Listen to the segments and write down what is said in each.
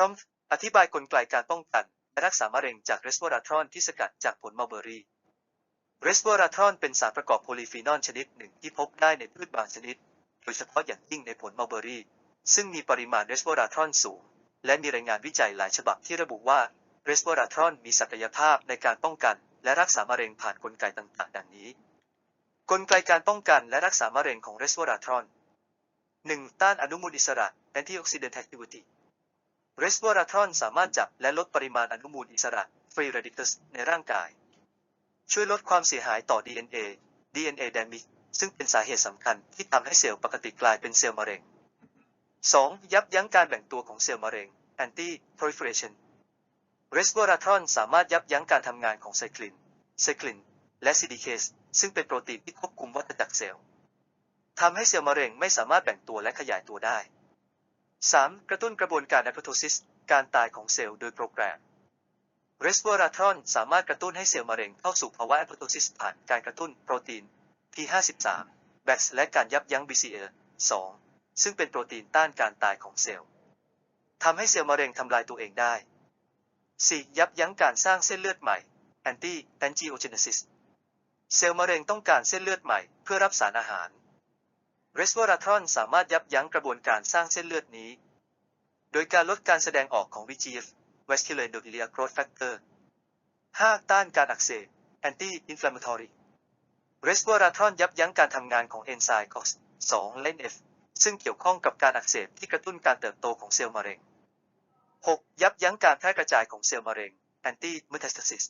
ร้อมอธิบายกลไกการป้องกันและรักษามะเร็งจากเรสวอราทรอนที่สกัดจากผลมัลเบอรี่เรสวอราทรอนเป็นสารประกอบโพลีฟีนอลชนิดหนึ่งที่พบได้ในพืชบางชนิด โดยเฉพาะอย่างยิ่งในผลมัลเบอรี่ ซึ่งมีปริมาณเรสวอราทรอนสูง และมีรายงานวิจัยหลายฉบับที่ระบุว่าเรสวอราทรอนมีศักยภาพในการป้องกัน และรักษามะเร็งผ่านกลไกต่างๆ ดังนี้ กลไกการป้องกันและรักษามะเร็งของเรสวอราทรอน 1. ต้านอนุมูลอิสระ antioxidant activity เรสวอราทรอนสามารถจับและลดปริมาณอนุมูลอิสระ free radicals ในร่างกาย ช่วยลดความเสียหายต่อ DNA DNA damage ซึ่งเป็นสาเหตุสำคัญที่ทำให้เซลล์ปกติกลายเป็นเซลล์มะเร็ง 2. ยับยั้งการแบ่งตัวของเซลล์มะเร็ง anti proliferation เรสวอราทรอนสามารถยับยั้งการทำงานของไซคลิน ไซคลิน และ c d k ซึ่งเป็นโปรตีนที่ควบคุมวัฏจักรเซลล์ทำให้เซลล์มะเร็งไม่สามารถแบ่งตัวและขยายตัวได้ 3. กระตุ้นกระบวนการ apoptosis การตายของเซลล์โดยโปรแกรมเรสวอราทรอนสามารถกระตุ้นให้เซลล์มะเร็งเข้าสู่ภาวะ apoptosis ผ่านการกระตุ้นโปรตีน P53 BAX และการยับยั้ง BCL2 ซึ่งเป็นโปรตีนต้านการตายของเซลล์ทำให้เซลล์มะเร็งทำลายตัวเองได้ 4. ยับยั้งการสร้างเส้นเลือดใหม่ anti angiogenesis เซลล์มะเร็งต้องการเส้นเลือดใหม่เพื่อรับสารอาหาร เรสวอราทรอนสามารถยับยั้งกระบวนการสร้างเส้นเลือดนี้ โดยการลดการแสดงออกของ VGF vascular endothelial growth factor 5. ต้านการอักเสบ anti inflammatory เรสวอราทรอนยับยั้งการทำงานของเอนไซม์ COX2 และ NF ซึ่งเกี่ยวข้องกับการอักเสบที่กระตุ้นการเติบโตของเซลล์มะเร็ง 6. ยับยั้งการแพร่กระจายของเซลล์มะเร็ง anti metastasis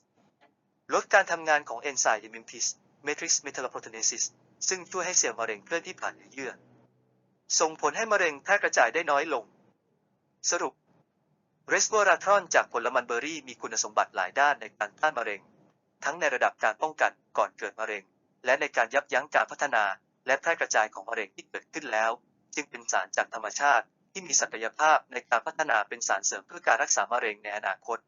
ลดการทำงานของเอนไซม์ immuntis matrix metalloproteinases ซึ่งช่วยให้เซลล์มะเร็งเคลื่อนที่ผ่านเยื่อ ส่งผลให้มะเร็งแพร่กระจายได้น้อยลง สรุปเรสวอราทรอนจากผลมันเบอรี่มีคุณสมบัติหลายด้านในการต้านมะเร็ง ทั้งในระดับการป้องกันก่อนเกิดมะเร็ง และในการยับยั้งการพัฒนา และแพร่กระจายของมะเร็งที่เกิดขึ้นแล้ว จึงเป็นสารจากธรรมชาติที่มีศักยภาพในการพัฒนาเป็นสารเสริมเพื่อการรักษามะเร็งในอนาคต